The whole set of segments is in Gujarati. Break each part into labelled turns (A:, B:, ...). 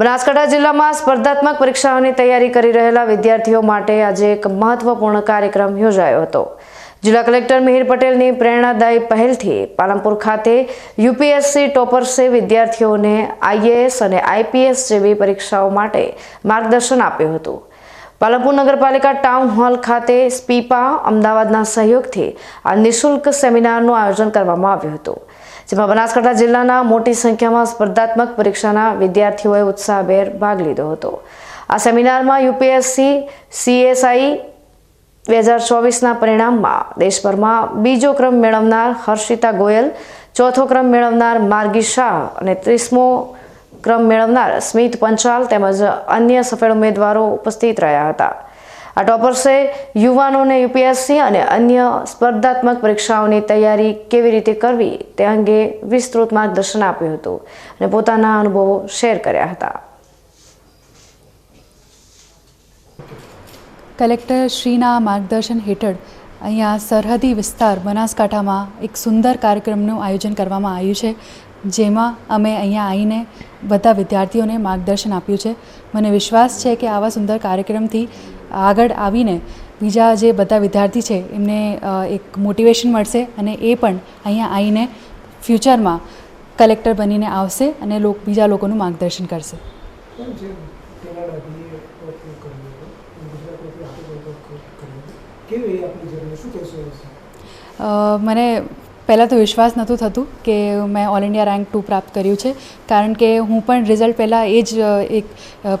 A: બનાસકાંઠા જિલ્લામાં સ્પર્ધાત્મક પરીક્ષાઓની તૈયારી કરી રહેલા વિદ્યાર્થીઓ માટે આજે એક મહત્વપૂર્ણ કાર્યક્રમ યોજાયો હતો. જિલ્લા કલેક્ટર મિહિર પટેલની પ્રેરણાદાયી પહેલથી પાલનપુર ખાતે યુપીએસસી ટોપર્સે વિદ્યાર્થીઓને આઈએએસ અને આઈપીએસ જેવી પરીક્ષાઓ માટે માર્ગદર્શન આપ્યું હતું. પાલનપુર નગરપાલિકા ટાઉન હોલ ખાતે સ્પીપા અમદાવાદના સહયોગથી આ નિઃશુલ્ક સેમિનારનું આયોજન કરવામાં આવ્યું હતું. જેમાં બનાસકાંઠા જિલ્લાના મોટી સંખ્યામાં સ્પર્ધાત્મક પરીક્ષાના વિદ્યાર્થીઓએ ઉત્સાહભેર ભાગ લીધો હતો. આ સેમિનારમાં યુપીએસસી, સીએસઆઈ બે હજાર ચોવીસના પરિણામમાં દેશભરમાં બીજો ક્રમ મેળવનાર હર્ષિતા ગોયલ, ચોથો ક્રમ મેળવનાર માર્ગી શાહ અને ત્રીસમો ક્રમ મેળવનાર સ્મિત પંચાલ તેમજ અન્ય સફળ ઉમેદવારો ઉપસ્થિત રહ્યા હતા. આ ટોપર્સે યુવાનોને યુપીએસસી અને અન્ય સ્પર્ધાત્મક પરીક્ષાઓની તૈયારી કેવી રીતે કરવી તે અંગે વિસ્તૃત માર્ગદર્શન આપ્યું હતું અને પોતાના અનુભવો શેર કર્યા હતા.
B: કલેક્ટર શ્રીના માર્ગદર્શન હેઠળ અહીંયા સરહદી વિસ્તાર બનાસકાંઠામાં એક સુંદર કાર્યક્રમનું આયોજન કરવામાં આવ્યું છે. જેમાં અમે અહીંયા આવીને બધા વિદ્યાર્થીઓને માર્ગદર્શન આપ્યું છે. મને વિશ્વાસ છે કે આવા સુંદર કાર્યક્રમથી આગળ આવીને બીજા જે બધા વિદ્યાર્થી છે એમને એક મોટિવેશન મળશે અને એ પણ અહીંયા આવીને ફ્યુચરમાં કલેક્ટર બનીને આવશે અને લોક બીજા લોકોનું માર્ગદર્શન કરશે. મને પહેલાં તો વિશ્વાસ નહોતું થતું કે મેં ઓલ ઇન્ડિયા રેન્ક ટુ પ્રાપ્ત કર્યું છે. કારણ કે હું પણ રિઝલ્ટ પહેલાં એ જ એક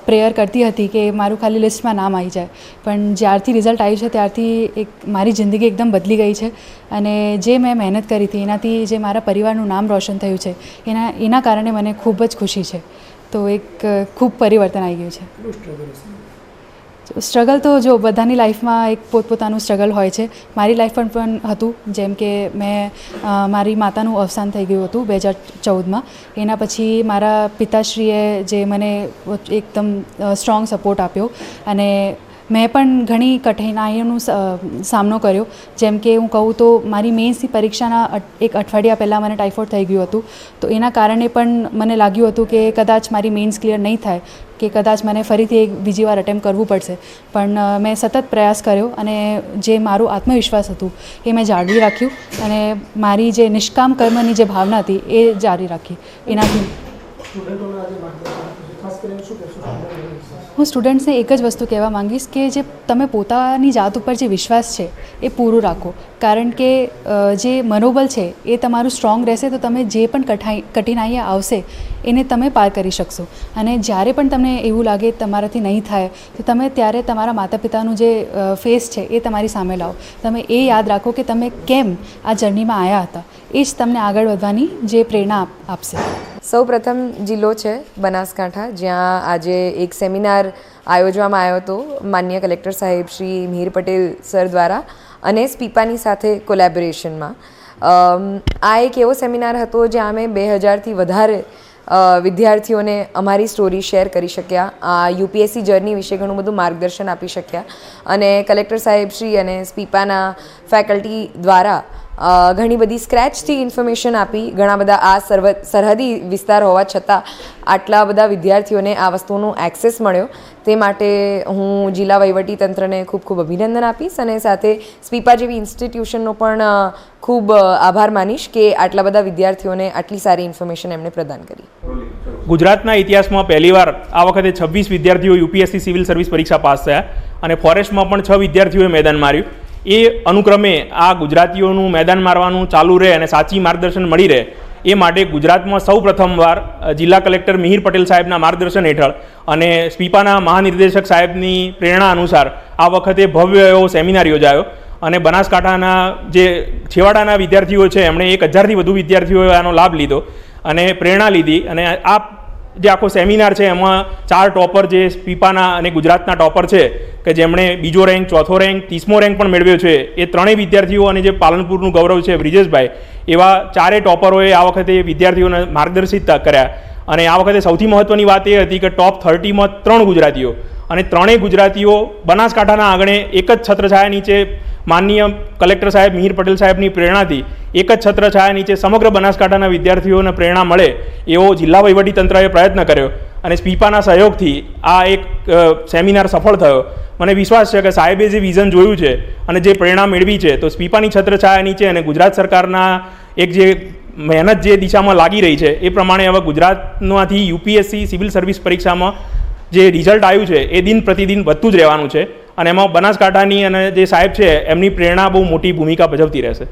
B: પ્રેયર કરતી હતી કે મારું ખાલી લિસ્ટમાં નામ આવી જાય. પણ જ્યારથી રિઝલ્ટ આવ્યું છે ત્યારથી એક મારી જિંદગી એકદમ બદલી ગઈ છે. અને જે મેં મહેનત કરી હતી, એનાથી જે મારા પરિવારનું નામ રોશન થયું છે, એના એના કારણે મને ખૂબ જ ખુશી છે. તો એક ખૂબ પરિવર્તન આવી ગયું છે.
C: સ્ટ્રગલ
B: તો જો બધાની લાઈફમાં એક પોતપોતાનું સ્ટ્રગલ હોય છે. મારી લાઈફ પણ પણ હતું, જેમ કે મેં મારી માતાનું અવસાન થઈ ગયું હતું બે હજાર ચૌદમાં. એના પછી મારા પિતાશ્રીએ જે મને એકદમ સ્ટ્રોંગ સપોર્ટ આપ્યો અને મેં પણ ઘણી કઠિનાઈઓનો સામનો કર્યો. જેમ કે હું કહું તો મારી મેન્સની પરીક્ષાના એક અઠવાડિયા પહેલાં મને ટાઇફોઇડ થઈ ગયું હતું. તો એના કારણે પણ મને લાગ્યું હતું કે કદાચ મારી મેન્સ ક્લિયર નહીં થાય, કે કદાચ મને ફરીથી એક બીજી વાર અટેમ્પ કરવું પડશે. પણ મેં સતત પ્રયાસ કર્યો અને જે મારું આત્મવિશ્વાસ હતું એ મેં જાળવી રાખ્યું અને મારી જે નિષ્કામ કર્મની જે ભાવના હતી એ જારી રાખી. એનાથી હું. સ્ટુડન્ટ્સને એક જ વસ્તુ કહેવા માંગીશ કે જે તમે પોતાની જાત ઉપર જે વિશ્વાસ છે એ પૂરું રાખો. કારણ કે જે મનોબલ છે એ તમારું સ્ટ્રોંગ રહેશે તો તમે જે પણ કઠાઈ કઠિનાઈઓ આવશે એને તમે પાર કરી શકશો. અને જ્યારે પણ તમને એવું લાગે તમારાથી નહીં થાય તો તમે ત્યારે તમારા માતા પિતાનું જે ફેસ છે એ તમારી સામે લાવો. તમે એ યાદ રાખો કે તમે કેમ આ જર્નીમાં આવ્યા હતા. એ જ તમને આગળ વધવાની જે પ્રેરણા આપશે.
D: સૌ પ્રથમ જિલ્લો છે બનાસકાંઠા, જ્યાં આજે એક સેમિનાર આયોજવામાં આવ્યો હતો માન્ય કલેક્ટર સાહેબ શ્રી મિહિર પટેલ સર દ્વારા અને સ્પીપાની સાથે કોલેબોરેશનમાં. આ એક એવો સેમિનાર હતો જ્યાં અમે બે હજારથી વધારે વિદ્યાર્થીઓને અમારી સ્ટોરી શેર કરી શક્યા. આ યુપીએસસી જર્ની વિશે ઘણું બધું માર્ગદર્શન આપી શક્યા. અને કલેક્ટર સાહેબ શ્રી અને સ્પીપાના ફેકલ્ટી દ્વારા ઘણી બધી સ્ક્રેચથી ઇન્ફોર્મેશન આપી. ઘણા બધા આ સર્વ, સરહદી વિસ્તાર હોવા છતાં આટલા બધા વિદ્યાર્થીઓને આ વસ્તુનો એક્સેસ મળ્યો. તે માટે હું જિલ્લા તંત્રને ખૂબ ખૂબ અભિનંદન આપીશ અને સાથે સ્પીપા જેવી ઇન્સ્ટિટ્યુશનનો પણ ખૂબ આભાર માનીશ કે આટલા બધા વિદ્યાર્થીઓને આટલી સારી ઇન્ફોર્મેશન એમણે પ્રદાન કરી.
E: ગુજરાતના ઇતિહાસમાં પહેલીવાર આ વખતે છવ્વીસ વિદ્યાર્થીઓ યુપીએસસી સિવિલ સર્વિસ પરીક્ષા પાસ થયા અને ફોરેસ્ટમાં પણ છ વિદ્યાર્થીઓએ મેદાન માર્યું. એ અનુક્રમે આ ગુજરાતીઓનું મેદાન મારવાનું ચાલુ રહે અને સાચી માર્ગદર્શન મળી રહે, એ માટે ગુજરાતમાં સૌ પ્રથમવાર જિલ્લા કલેક્ટર મિહિર પટેલ સાહેબના માર્ગદર્શન હેઠળ અને સ્પીપાના મહાનિર્દેશક સાહેબની પ્રેરણા અનુસાર આ વખતે ભવ્ય એવો સેમિનાર યોજાયો અને બનાસકાંઠાના જે છેવાડાના વિદ્યાર્થીઓ છે, એમણે એક હજારથી વધુ વિદ્યાર્થીઓએ આનો લાભ લીધો અને પ્રેરણા લીધી અને આ જે આખો સેમિનાર છે, એમાં ચાર ટોપર જે પીપાના અને ગુજરાતના ટોપર છે કે જેમણે બીજો રેન્ક, ચોથો રેન્ક, ત્રીસમો રેન્ક પણ મેળવ્યો છે, એ ત્રણેય વિદ્યાર્થીઓ અને જે પાલનપુરનું ગૌરવ છે બ્રિજેશભાઈ, એવા ચારેય ટોપરોએ આ વખતે વિદ્યાર્થીઓને માર્ગદર્શિત કર્યા. અને આ વખતે સૌથી મહત્ત્વની વાત એ હતી કે ટોપ થર્ટીમાં ત્રણ ગુજરાતીઓ અને ત્રણેય ગુજરાતીઓ બનાસકાંઠાના આંગણે એક જ છત્રછાયા નીચે માનનીય કલેક્ટર સાહેબ મિહિર પટેલ સાહેબની પ્રેરણાથી એક જ છત્રછાયા નીચે સમગ્ર બનાસકાંઠાના વિદ્યાર્થીઓને પ્રેરણા મળે એવો જિલ્લા વહીવટીતંત્રએ પ્રયત્ન કર્યો. અને સ્પીપાના સહયોગથી આ એક સેમિનાર સફળ થયો. મને વિશ્વાસ છે કે સાહેબે જે વિઝન જોયું છે અને જે પ્રેરણા મેળવી છે, તો સ્પીપાની છત્રછાયા નીચે અને ગુજરાત સરકારના એક જે મહેનત જે દિશામાં લાગી રહી છે, એ પ્રમાણે હવે ગુજરાતમાંથી યુપીએસસી સિવિલ સર્વિસ પરીક્ષામાં જે રિઝલ્ટ આવ્યું છે, એ દિન પ્રતિદિન વધતું જ રહેવાનું છે. અને એમાં બનાસકાંઠાની અને જે સાહેબ છે, એમની પ્રેરણા બહુ મોટી ભૂમિકા ભજવતી રહેશે.